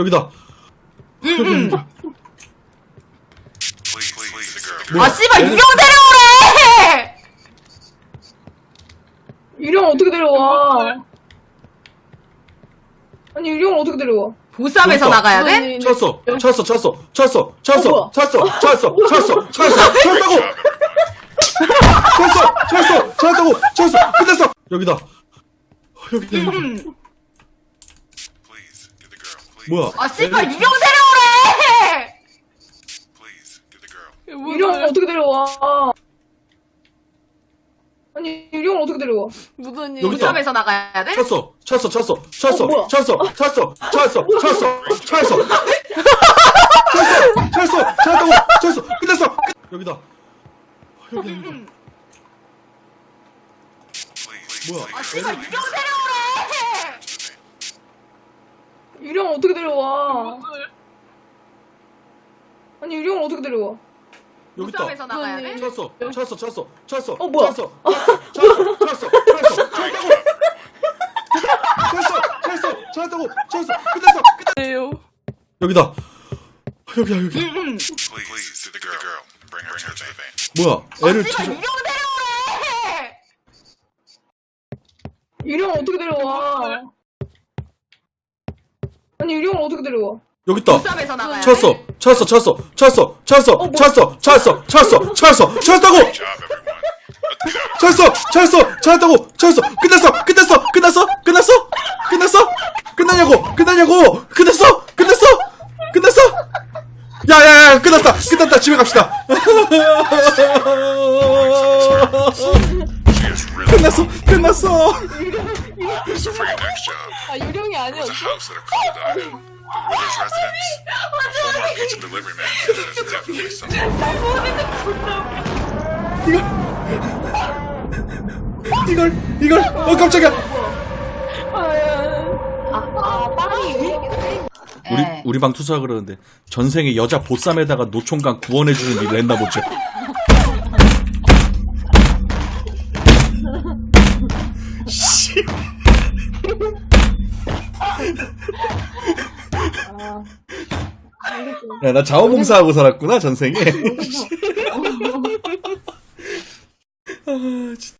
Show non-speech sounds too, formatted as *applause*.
여기다. girl. 뭐야? 아, 씨발, 유령 데려오래! 유령 어떻게 데려와? 아니 유령을 어떻게 데려와? 보쌈에서 그러니까. 나가야 돼? 아니, 찾았어, 찾았어, 찾았어, 찾았어, 어, 찾았어, 뭐야? 찾았어, 찾았어, 찾았어, 찾았어, 찾았다고! 찾았어, 찾았어, 찾았다고, 찾았어! 여기다. 여기다, 여기다. 뭐야? 아, 씨발, 유령 데려오래! 유령을 어떻게 데려와? 아니 유령을 어떻게 데려와? 무슨 일? 여기 있다. 보쌈에서 나가야 돼? 찾았어, 찾았어, 찾았어, 찾았어, 어, 뭐야? 찾았어, 찾았어, 찾았어, 찾았어, 찾았어, 찾았어, 찾았어, 찾았다고, 찾았어, 끝냈어, 끝- 여기다. 여기, 여기. 뭐야? 아, 씨발. 유령 데려오래! 유령을 어떻게 데려와? 아니 유령을 어떻게 데려와? 여기 있다. 나가야 돼? 찾았어, 찾았어, 찾았어, 찾았어, 어, 뭐야? 찾았어, 찾았어, 찾았어, 찾았어, 찾았다고, 찾았어, 찾았어, 찾았다고, 찾았어? 여기다. 여기야, 여기. The van. 뭐야? 아, 애를 찾아. 유령 데려오래! 유령을 어떻게 데려와? 아니 유령을 어떻게 데려와? 여기 있다. 나가야 쳤어, 돼? 쳤어, 쳤어, 쳤어, 쳤어, 어, 뭐? 쳤어, 쳤어, 쳤어, 쳤어, 쳤다고. 찾았어. 찾았어. 찾았다고. 찾았어. 끝났어. 끝났어. 끝났어. 끝났어. 끝났어. 끝나냐고. 끝나냐고. 끝났어. 끝났어. 끝났어. 야야야 끝났다. 끝났다. 집에 갑시다. *laughs* 끝났어. 끝났어. 어. So for your next job, 아 유령이 아니었어? a house that a couple died in. The Withers residence. A former pizza delivery man said that it's definitely something. 이걸, 이걸, 어 깜짝이야. 아 빵이 우리 네. 우리 방 투사 그러는데 전생에 여자 보쌈에다가 노총각 구원해주는 일을 했나 보죠. 씨. 야, 나 자원봉사하고 살았구나, 전생에. 아, *laughs* *laughs* 진짜.